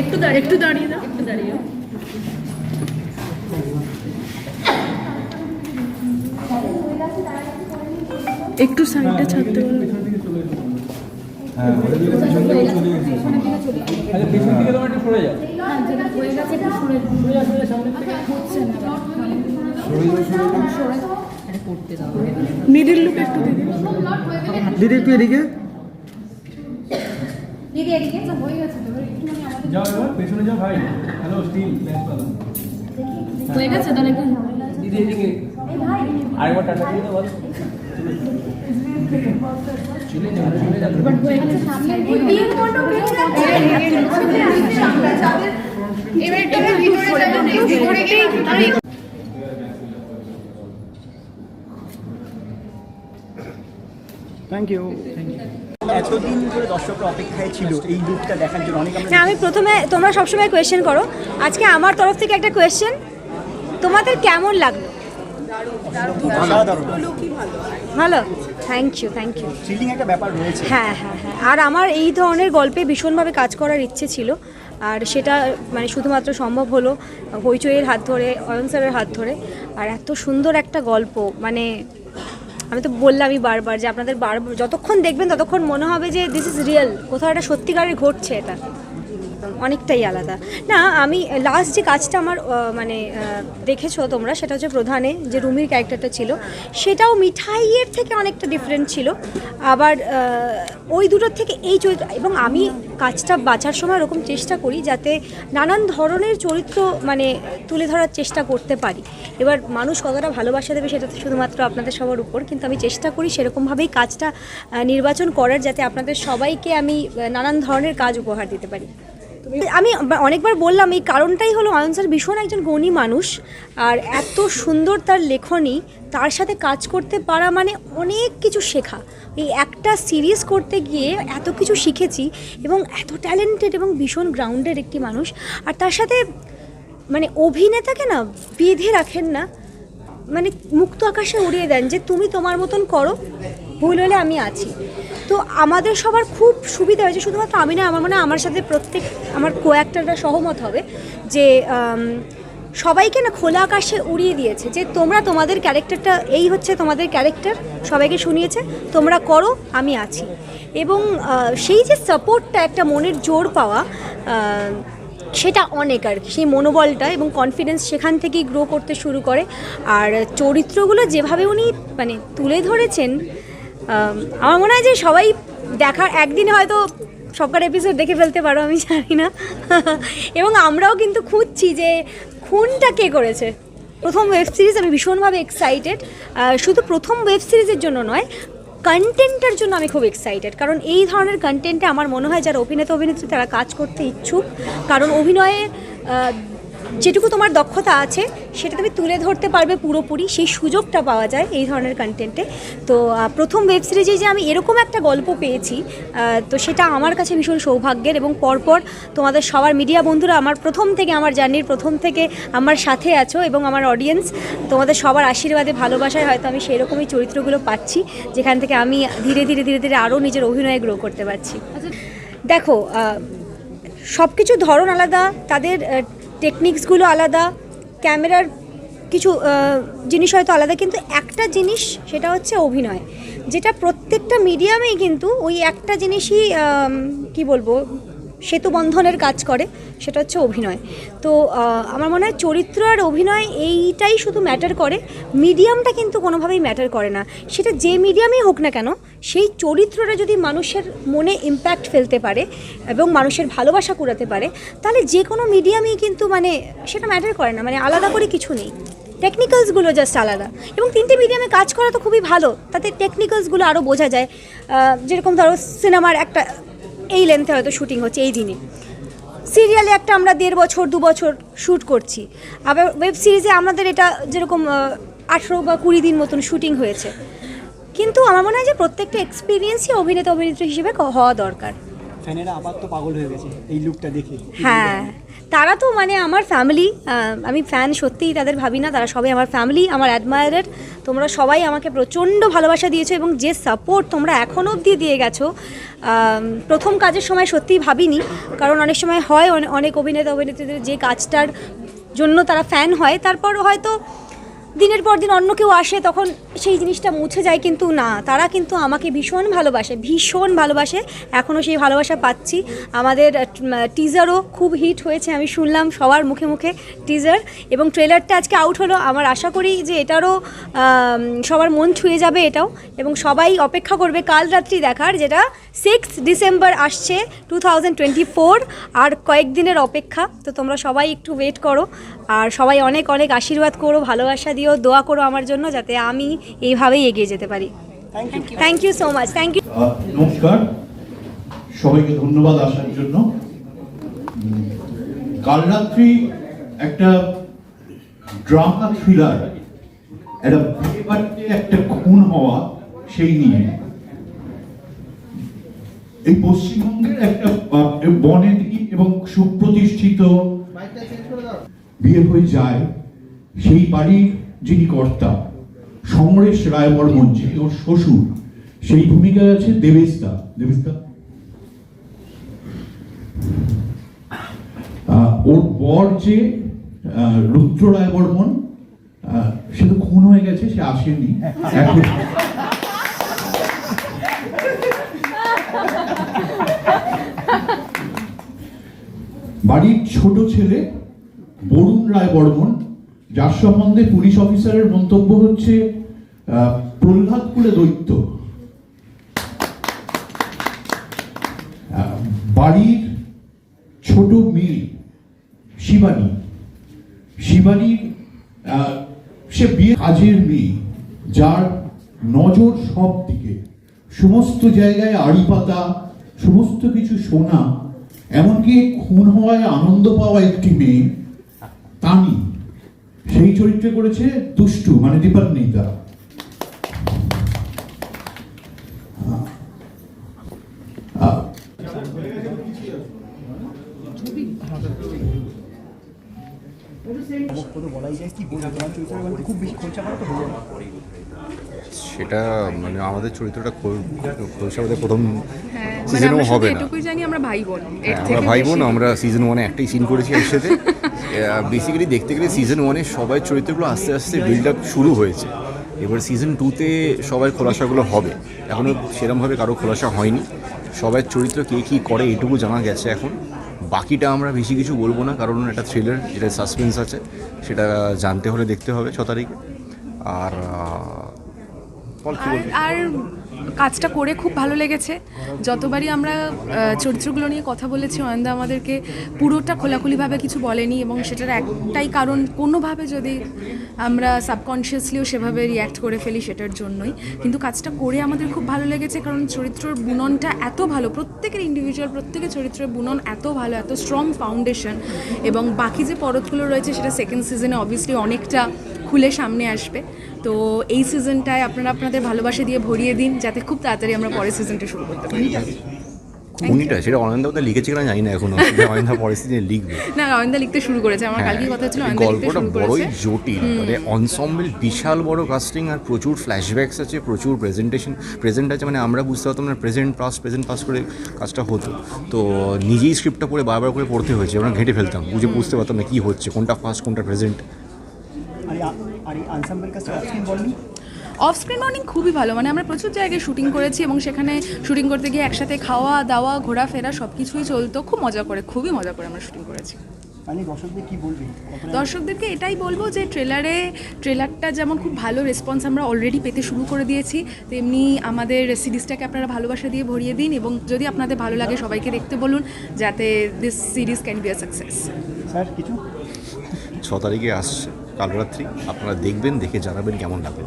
একটু দাঁড়িয়ে একটু দাঁড়িয়ে দাও। একটু দাঁড়িয়ে একটু সাইডটা ছাড়তে পারো হ্যাঁ পিছন দিকে চলে গেছে। আচ্ছা একটু মিডিল লুক দিদি একটু এদিকে। দিদি এদিকে তো হয়ে গেছে তো এবার একটুখানি আমাদের যাও এবার পেছনে যাও ভাই হ্যালো স্টিল লেন্স পালা হয়ে গেছে তাহলে একটু দিদি এদিকে আরেকবার টাটা দিয়ে দাও বলো চলে যাও চলে যাও সামনে বিয়ের মণ্ডপ এবার একটু ভিতরে যাবেন একটু ভিতরে গিয়ে আর একটু থ্যাংক ইউ এতদিন ধরে দর্শকরা অপেক্ষায় ছিল এই লুকটা দেখার জন্য। অনেক না আমি প্রথমে তোমরা সবসময় কোয়েশ্চেন করো। আজকে আমার তরফ থেকে একটা কোয়েশ্চেন তোমাদের কেমন লাগল? ভালো। থ্যাংক ইউ থ্যাংক ইউ একটা ব্যাপার রয়েছে। হ্যাঁ হ্যাঁ হ্যাঁ। আর আমার এই ধরনের গল্পে ভীষণভাবে কাজ করার ইচ্ছে ছিল। আর সেটা মানে শুধুমাত্র সম্ভব হলো হইচইয়ের হাত ধরে অয়ন স্যারের হাত ধরে। আর এত সুন্দর একটা গল্প মানে আমি তো বললামই বারবার যে আপনাদের বারবার যতক্ষণ দেখবেন ততক্ষণ মনে হবে যে দিস ইজ রিয়েল কোথাও একটা সত্যিকারের ঘটছে এটা। অনেকটাই আলাদা। না, আমি লাস্ট যে কাজটা আমার মানে দেখেছ তোমরা, সেটা হচ্ছে প্রধানে যে রুমির ক্যারেক্টারটা ছিল, সেটাও মিঠাইয়ের থেকে অনেকটা ডিফারেন্ট ছিল। আবার ওই দুটোর থেকে এই চরিত্র, এবং আমি কাজটা বাঁচার সময় এরকম চেষ্টা করি যাতে নানান ধরনের চরিত্র মানে তুলে ধরার চেষ্টা করতে পারি। এবার মানুষ কতটা ভালোবাসা দেবে সেটা শুধুমাত্র আপনাদের সবার উপর, কিন্তু আমি চেষ্টা করি সেরকমভাবেই কাজটা নির্বাচন করার যাতে আপনাদের সবাইকে আমি নানান ধরনের কাজ উপহার দিতে পারি। আমি অনেকবার বললাম, এই কারণটাই হলো অয়ন স্যার ভীষণ একজন গণী মানুষ, আর এত সুন্দর তার লেখনী, তার সাথে কাজ করতে পারা মানে অনেক কিছু শেখা। এই একটা সিরিজ করতে গিয়ে এত কিছু শিখেছি এবং এত ট্যালেন্টেড এবং ভীষণ গ্রাউন্ডেড একটি মানুষ, আর তার সাথে মানে অভিনেতাকে না বেঁধে রাখেন না মানে মুক্ত আকাশে উড়িয়ে দেন যে, তুমি তোমার মতন করো, ভুল হলে আমি আছি। তো আমাদের সবার খুব সুবিধা হয়েছে। শুধুমাত্র আমি না, আমার মনে আমার সাথে প্রত্যেক, আমার কো সহমত হবে যে সবাইকে না খোলা আকাশে উড়িয়ে দিয়েছে যে, তোমরা তোমাদের ক্যারেক্টারটা, এই হচ্ছে তোমাদের ক্যারেক্টার, সবাইকে শুনিয়েছে, তোমরা করো, আমি আছি। এবং সেই যে সাপোর্টটা একটা মনের জোর পাওয়া সেটা অনেক আর সেই মনোবলটা এবং কনফিডেন্স সেখান থেকেই গ্রো করতে শুরু করে। আর চরিত্রগুলো যেভাবে উনি মানে তুলে ধরেছেন আমার মনে হয় যে সবাই দেখার, একদিনে হয়তো সবকার এপিসোড দেখে ফেলতে পারো, আমি জানি না। এবং আমরাও কিন্তু খুঁজছি যে খুনটা কে করেছে। প্রথম ওয়েব সিরিজ আমি ভীষণভাবে এক্সাইটেড শুধু প্রথম ওয়েব সিরিজের জন্য নয় কন্টেন্টের জন্য আমি খুব এক্সাইটেড কারণ এই ধরনের কন্টেন্টে আমার মনে হয় যারা অভিনেতা অভিনেত্রী তারা কাজ করতে ইচ্ছুক। কারণ অভিনয়ে যেটুকু তোমার দক্ষতা আছে সেটা তুমি তুলে ধরতে পারবে পুরোপুরি। সেই সুযোগটা পাওয়া যায় এই ধরনের কন্টেন্টে তো প্রথম ওয়েব সিরিজে যে আমি এরকম একটা গল্প পেয়েছি তো সেটা আমার কাছে ভীষণ সৌভাগ্যের এবং পরপর তোমাদের সবার মিডিয়া বন্ধুরা আমার প্রথম থেকে আমার জার্নির প্রথম থেকে আমার সাথে আছো এবং আমার অডিয়েন্স তোমাদের সবার আশীর্বাদে ভালোবাসায় হয়তো আমি সেই রকমই চরিত্রগুলো পাচ্ছি যেখান থেকে আমি ধীরে ধীরে ধীরে ধীরে আরও নিজের অভিনয়ে গ্রো করতে পারছি। দেখো সব কিছু ধরন আলাদা তাদের টেকনিক্সগুলো আলাদা, ক্যামেরার কিছু জিনিস হয়তো আলাদা, কিন্তু একটা জিনিস সেটা হচ্ছে অভিনয়। যেটা প্রত্যেকটা মিডিয়ামেই কিন্তু ওই একটা জিনিসই কি বলব সেতু বন্ধনের কাজ করে, সেটা হচ্ছে অভিনয়। তো আমার মনে হয় চরিত্র আর অভিনয় এইটাই শুধু ম্যাটার করে। মিডিয়ামটা কিন্তু কোনোভাবেই ম্যাটার করে না। সেটা যে মিডিয়ামেই হোক না কেন, সেই চরিত্রটা যদি মানুষের মনে ইম্প্যাক্ট ফেলতে পারে এবং মানুষের ভালোবাসা কুড়াতে পারে, তাহলে যে কোনো মিডিয়ামই কিন্তু মানে সেটা ম্যাটার করে না। মানে আলাদা করে কিছু নেই। টেকনিক্যালসগুলো জাস্ট আলাদা। এবং তিনটে মিডিয়ামে কাজ করা তো খুবই ভালো। তাতে টেকনিক্যালসগুলো আরও বোঝা যায়। যেরকম ধরো সিনেমার একটা এই লেন্থে হয়তো শুটিং হচ্ছে এই দিনে। সিরিয়ালে একটা আমরা দেড় বছর, দু বছর শ্যুট করছি। আবার ওয়েব সিরিজে আমাদের এটা যেরকম আঠেরো বা কুড়ি দিন মতন শ্যুটিং হয়েছে। কিন্তু আমার মনে হয় যে প্রত্যেকটা এক্সপিরিয়েন্সই অভিনেতা অভিনেত্রী হিসেবে হওয়া দরকার। ফ্যানেরা আবার তো পাগল হয়ে গেছে এই লুকটা দেখে। হ্যাঁ তারা তো মানে আমার ফ্যামিলি আমি ফ্যান সত্যিই তাদের ভাবি না, তারা সবাই আমার ফ্যামিলি আমার অ্যাডমায়ারের তোমরা সবাই আমাকে প্রচণ্ড ভালোবাসা দিয়েছ এবং যে সাপোর্ট তোমরা এখনও অবধি দিয়ে গেছো প্রথম কাজের সময় সত্যিই ভাবিনি, কারণ অনেক সময় হয় অনেক অভিনেতা অভিনেত্রীদের যে কাজটার জন্য তারা ফ্যান হয় তারপর হয়তো দিনের পর দিন অন্য কেউ আসে, তখন সেই জিনিসটা মুছে যায় কিন্তু না। তারা কিন্তু আমাকে ভীষণ ভালোবাসে ভীষণ ভালোবাসে। এখনও সেই ভালোবাসা পাচ্ছি। আমাদের টিজারও খুব হিট হয়েছে, আমি শুনলাম সবার মুখে মুখে টিজার এবং ট্রেলারটা আজকে আউট হলো। আমার আশা করি যে এটারও সবার মন ছুঁয়ে যাবে এটাও। এবং সবাই অপেক্ষা করবে কাল রাত্রি দেখার, যেটা সিক্স ডিসেম্বর আসছে টু থাউজেন্ড টোয়েন্টি ফোর আর কয়েকদিনের অপেক্ষা। তো তোমরা সবাই একটু ওয়েট করো। আর সবাই অনেক অনেক আশীর্বাদ করো, ভালোবাসা দিও দোয়া করো আমার জন্য যাতে আমি এইভাবেই এগিয়ে যেতে পারি। Thank you so much thank you নমস্কার। সবাইকে ধন্যবাদ আসার জন্য। কাল রাত্রি একটা ড্রামা থ্রিলার একটা বিয়ে একটা খুন হওয়া সেই নিয়ে। এই পশ্চিমবঙ্গের একটা বনেদি এবং সুপ্রতিষ্ঠিত বিয়ে হয়ে যায় সেই বাড়ির যিনি কর্তা সমরেশ রায়বর্মন যিনি ওর শ্বশুর সেই ভূমিকায় আছে দেবেশদা দেবেশদা ওর বর যে রুদ্র রায়বর্মন আহ, সে তো খুন হয়ে গেছে সে আসেনি। এখন বাড়ির ছোট ছেলে বরুণ রায় বর্মন যার সম্বন্ধে পুলিশ অফিসারের মন্তব্য হচ্ছে প্রহ্লাদ কুলে দৈত্য। বাড়ির ছোট মেয়ে শিবানী। শিবানী সে বিয়ে কাজের মেয়ে, যার নজর সব দিকে। সমস্ত জায়গায় আড়ি পাতা সমস্ত কিছু শোনা এমনকি খুন হওয়ায় আনন্দ পাওয়া একটি মেয়ে, তানি। সেই চরিত্রে করেছে দুষ্টু মানে দীপান্বিতা আহ, কোনো বলাই যায় কি বলব তোমার চরিত্রের মধ্যে খুব বেশি খরচা করা তো হলো না সেটা মানে আমাদের চরিত্রটা খোল- খোলসাবাদের প্রথম হ্যাঁ মানে সিজনও আমরা হবে না। জানি আমরা ভাই বোন হ্যাঁ, আমরা ভাই বোন আমরা সিজন ওয়ানে একটাই সিন করেছি একসাথে। বেসিক্যালি দেখতে গেলে সিজন ওয়ানে সবাই চরিত্রগুলো আস্তে আস্তে বিল্ড আপ শুরু হয়েছে। এবার সিজন টুতে সবার খোলাসাগুলো হবে। এখনও সেরমভাবে কারও খোলাসা হয়নি। সবার চরিত্র কে কী করে এটুকু জানা গেছে এখন। বাকিটা আমরা বেশি কিছু বলব না কারণ এটা থ্রিলার যেটা সাসপেন্স আছে। সেটা জানতে হলে দেখতে হবে ছ তারিখে। আর আর কাজটা করে খুব ভালো লেগেছে। যতবারই আমরা চরিত্রগুলো নিয়ে কথা বলেছি, অয়ন্দা আমাদেরকে পুরোটা খোলাখুলিভাবে কিছু বলেনি এবং সেটার একটাই কারণ, কোনোভাবে যদি আমরা সাবকনশিয়াসলিও সেভাবে রিয়্যাক্ট করে ফেলি সেটার জন্যই। কিন্তু কাজটা করে আমাদের খুব ভালো লেগেছে, কারণ চরিত্রর বুননটা এত ভালো, প্রত্যেকের ইন্ডিভিজুয়াল প্রত্যেকের চরিত্রের বুনন এত ভালো, এত স্ট্রং ফাউন্ডেশন এবং বাকি যে পরতগুলো রয়েছে, সেটা সেকেন্ড সিজনে অবভিয়াসলি অনেকটা খুলে সামনে আসবে। তো এই সিজনটায় আপনারা আপনাদের ভালোবাসা দিয়ে ভরিয়ে দিন যাতে খুব তাড়াতাড়ি আমরা পরের সিজনটা শুরু করতে পারি। খুনিটা সেটা অনন্ত কোথায় লিখেছে কিনা জানি না এখনও। অনন্ত পরিস্থিতি লিখবে। না অয়ন্দা লিখতে শুরু করেছে। আমার কালকে কথা ছিল এই লিখতে গল্পটা শুরু বড়ই জটিল। মানে অনসম্বল বিশাল বড় কাস্টিং আর প্রচুর ফ্ল্যাশব্যাকস আছে প্রচুর প্রেজেন্টেশন প্রেজেন্ট আছে মানে আমরা বুঝতে পারতাম না প্রেজেন্ট পাস প্রেজেন্ট পাস করে কাজটা হতো। তো নিজেই স্ক্রিপ্টটা পড়ে বারবার করে পড়তে হয়েছে আমরা ঘেঁটে ফেলতাম বুঝে বুঝতে পারতাম না কী হচ্ছে কোনটা ফার্স্ট কোনটা প্রেজেন্ট আর এই ensemble offscreen off screen morning খুবই ভালো। মানে আমরা প্রচুর জায়গায় শুটিং করেছি এবং সেখানে শুটিং করতে গিয়ে একসাথে খাওয়া দাওয়া ঘোরাফেরা সব কিছুই চলতো। খুব মজা করে খুবই মজা করে আমরা শুটিং করেছি। মানে দর্শকদেরকে এটাই বলব যে ট্রেলারে ট্রেলারটা যেমন খুব ভালো রেসপন্স আমরা অলরেডি পেতে শুরু করে দিয়েছি তেমনি আমাদের সিরিজটাকে আপনারা ভালোবাসা দিয়ে ভরিয়ে দিন এবং যদি আপনাদের ভালো লাগে সবাইকে দেখতে বলুন যাতে this series can be a success sir কিছু? ছ তারিখে আসছে। কাল রাত্রি আপনারা দেখবেন দেখে জানাবেন কেমন লাগল।